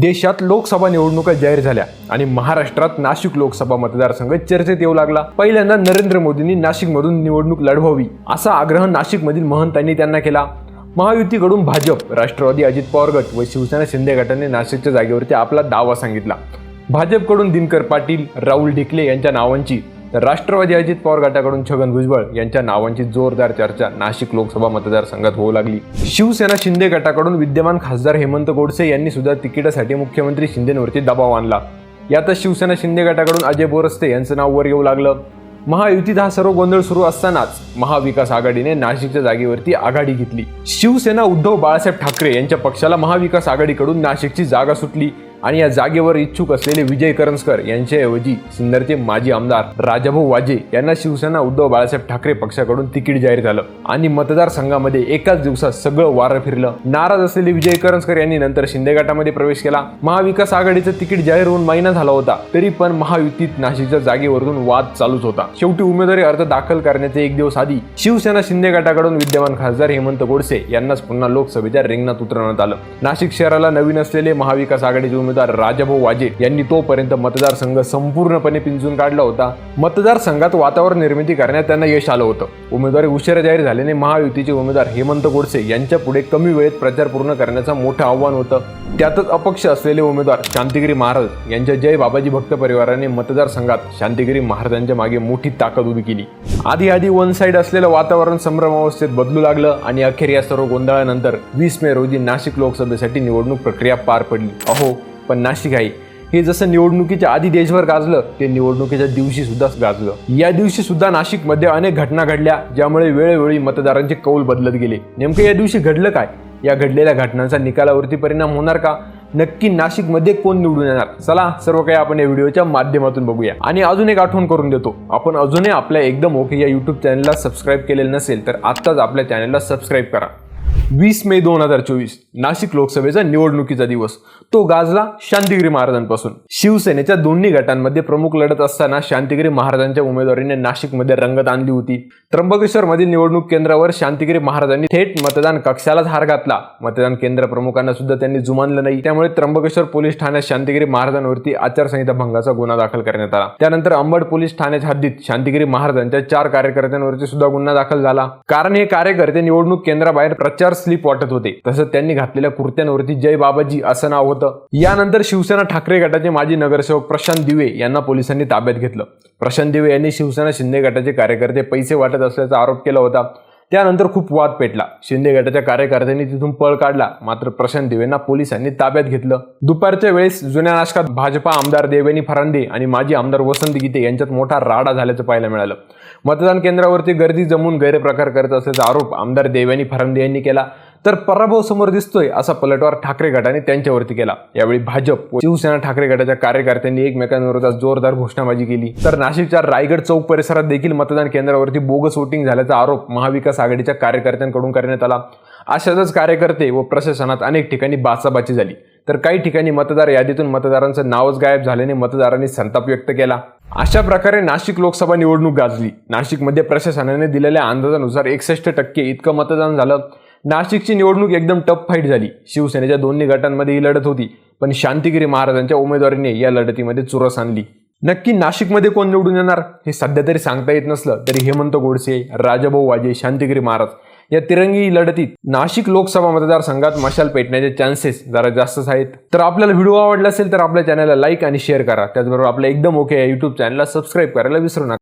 देशात लोकसभा निवडणुका जाहीर झाल्या आणि महाराष्ट्रात नाशिक लोकसभा मतदारसंघ चर्चेत येऊ लागला. पहिल्यांदा नरेंद्र मोदींनी नाशिकमधून निवडणूक लढवावी असा आग्रह नाशिकमधील महंतांनी त्यांना केला. महायुतीकडून भाजप राष्ट्रवादी अजित पवार गट व शिवसेना शिंदे गटाने नाशिकच्या जागेवरती आपला दावा सांगितला. भाजपकडून दिनकर पाटील राहुल ढिकले यांच्या नावांची तर राष्ट्रवादी अजित पवार गटाकडून छगन भुजबळ यांच्या नावांची जोरदार चर्चा नाशिक लोकसभा मतदारसंघात होऊ लागली. शिवसेना शिंदे गटाकडून विद्यमान खासदार हेमंत गोडसे यांनी सुद्धा तिकिटासाठी मुख्यमंत्री शिंदेवरती दबाव आणला. यातच शिवसेना शिंदे गटाकडून अजय बोरस्ते यांचं नाव वर येऊ लागलं. महायुतीत हा सर्व गोंधळ सुरू असतानाच महाविकास आघाडीने नाशिकच्या जागेवरती आघाडी घेतली. शिवसेना उद्धव बाळासाहेब ठाकरे यांच्या पक्षाला महाविकास आघाडीकडून नाशिकची जागा सुटली. आणि या जागेवर इच्छुक असलेले विजय करंजकर यांच्याऐवजी सिन्नरचे माजी आमदार राजाभाऊ वाजे यांना शिवसेना उद्धव बाळासाहेब ठाकरे पक्षाकडून तिकीट जाहीर झालं. आणि मतदारसंघामध्ये एकाच दिवसात सगळं वारं फिरलं. नाराज असलेले विजय करंजकर यांनी नंतर शिंदे गटामध्ये प्रवेश केला. महाविकास आघाडीचं तिकीट जाहीर होऊन महिना झाला होता. तरी पण महायुतीत नाशिकच्या जागेवरून वाद चालूच होता. शेवटी उमेदवारी अर्ज दाखल करण्याचे एक दिवस आधी शिवसेना शिंदे गटाकडून विद्यमान खासदार हेमंत गोडसे यांनाच पुन्हा लोकसभेच्या रिंगणात उतरवण्यात आलं. नाशिक शहराला नवीन असलेले महाविकास आघाडीचे उमेदवार राजाभाऊ वाजे यांनी तोपर्यंत मतदारसंघ संपूर्णपणे पिंजून काढला होता. मतदारसंघात वातावरण निर्मिती करण्यात त्यांना यश आलं होतं. उमेदवारी उशिरा जाहीर झाल्याने महायुतीचे उमेदवार हेमंत गोडसे यांच्या पुढे कमी वेळेत प्रचार पूर्ण करण्याचं मोठं आव्हान होतं. त्यातच अपक्ष असलेले उमेदवार शांतिगिरी महाराज यांच्या जय बाबाजी भक्त परिवाराने मतदारसंघात शांतिगिरी महाराजांच्या मागे मोठी ताकद उभी केली. आधी आधी वन साईड असलेलं वातावरण संभ्रमावस्थेत बदलू लागलं आणि अखेर या सर्व गोंधळानंतर वीस मे रोजी नाशिक लोकसभेसाठी निवडणूक प्रक्रिया पार पडली. अहो पण नाशिक आहे. हे जसं निवडणुकीच्या आधी देशभर गाजलं ते निवडणुकीच्या दिवशी सुद्धा गाजलं. या दिवशी सुद्धा नाशिकमध्ये अनेक घटना घडल्या ज्यामुळे वेळोवेळी मतदारांचे कौल बदलत गेले. नेमकं या दिवशी घडलं काय? या घडलेल्या घटनांचा निकालावरती परिणाम होणार का? नक्की नाशिकमध्ये कोण निवडून येणार? चला सर्व काही आपण या व्हिडिओच्या माध्यमातून बघूया. आणि अजून एक आठवण करून देतो. आपण अजूनही आपल्या एकदम ओके या युट्यूब चॅनलला सबस्क्राईब केलेलं नसेल तर आत्ताच आपल्या चॅनलला सबस्क्राईब करा. वीस मे दोन हजार चोवीस नाशिक लोकसभेचा निवडणुकीचा दिवस. तो गाजला शांतिगिरी महाराजांपासून. शिवसेनेच्या दोन्ही गटांमध्ये प्रमुख लढत असताना शांतिगिरी महाराजांच्या उमेदवारीने नाशिकमध्ये रंगत आणली होती. त्र्यंबकेश्वर मधील निवडणूक केंद्रावर शांतिगिरी महाराजांनी थेट मतदान कक्षालाच हार घातला. मतदान केंद्र प्रमुखांना सुद्धा त्यांनी जुमानलं नाही. त्यामुळे त्र्यंबकेश्वर पोलीस ठाण्यात शांतिगिरी महाराजांवरती आचारसंहिता भंगाचा गुन्हा दाखल करण्यात आला. त्यानंतर अंबड पोलीस ठाण्याच्या हद्दीत शांतिगिरी महाराजांच्या चार कार्यकर्त्यांवरती सुद्धा गुन्हा दाखल झाला. कारण हे कार्यकर्ते निवडणूक केंद्राबाहेर प्रचार स्लिप वाटत होते. तसंच त्यांनी घातलेल्या कुर्त्यांवरती जय बाबाजी असं नाव होतं. यानंतर शिवसेना ठाकरे गटाचे माजी नगरसेवक प्रशांत दिवे यांना पोलिसांनी ताब्यात घेतलं. प्रशांत दिवे यांनी शिवसेना शिंदे गटाचे कार्यकर्ते पैसे वाटत असल्याचा आरोप केला होता. त्यानंतर खूप वाद पेटला. शिंदे गटाच्या कार्यकर्त्यांनी तिथून पळ काढला. मात्र प्रशांत दिवेंना पोलिसांनी ताब्यात घेतलं. दुपारच्या वेळेस जुन्या नाशकात भाजपा आमदार देवेनी फरांदे आणि माजी आमदार वसंत गीते यांच्यात मोठा राडा झाल्याचं पाहायला मिळालं. मतदान केंद्रावरती गर्दी जमून गैरप्रकार करत असल्याचा आरोप आमदार देवेनी फरांदे यांनी केला. तर पराभव समोर दिसतोय असा पलटवार ठाकरे गटाने त्यांच्यावरती केला. यावेळी भाजप व शिवसेना ठाकरे गटाच्या कार्यकर्त्यांनी एकमेकांविरोधात जोरदार घोषणाबाजी केली. तर नाशिकच्या रायगड चौक परिसरात देखील मतदान केंद्रावरती बोगस वोटिंग झाल्याचा आरोप महाविकास आघाडीच्या कार्यकर्त्यांकडून करण्यात आला. अशातच कार्यकर्ते व प्रशासनात अनेक ठिकाणी बाचाबाची झाली. तर काही ठिकाणी मतदार यादीतून मतदारांचं नावच गायब झाल्याने मतदारांनी संताप व्यक्त केला. अशा प्रकारे नाशिक लोकसभा निवडणूक गाजली. नाशिकमध्ये प्रशासनाने दिलेल्या अंदाजानुसार एकसष्ट टक्के इतकं मतदान झालं. नाशिकची निवडणूक एकदम टफ फाईट झाली. शिवसेनेच्या दोन्ही गटांमध्ये ही लढत होती पण शांतिगिरी महाराजांच्या उमेदवारीने या लढतीमध्ये चुरस आणली. नक्की नाशिकमध्ये कोण निवडून येणार हे सध्या तरी सांगता येत नसलं तरी हेमंत गोडसे राजाभाऊ वाजे शांतिगिरी महाराज या तिरंगी लढतीत नाशिक लोकसभा मतदारसंघात मशाल पेटण्याचे चान्सेस जरा जास्तच आहेत. तर आपल्याला व्हिडिओ आवडला असेल तर आपल्या चॅनलला लाईक आणि शेअर करा. त्याचबरोबर आपल्या एकदम ओके या युट्यूब चॅनलला सबस्क्राईब करायला विसरू नका.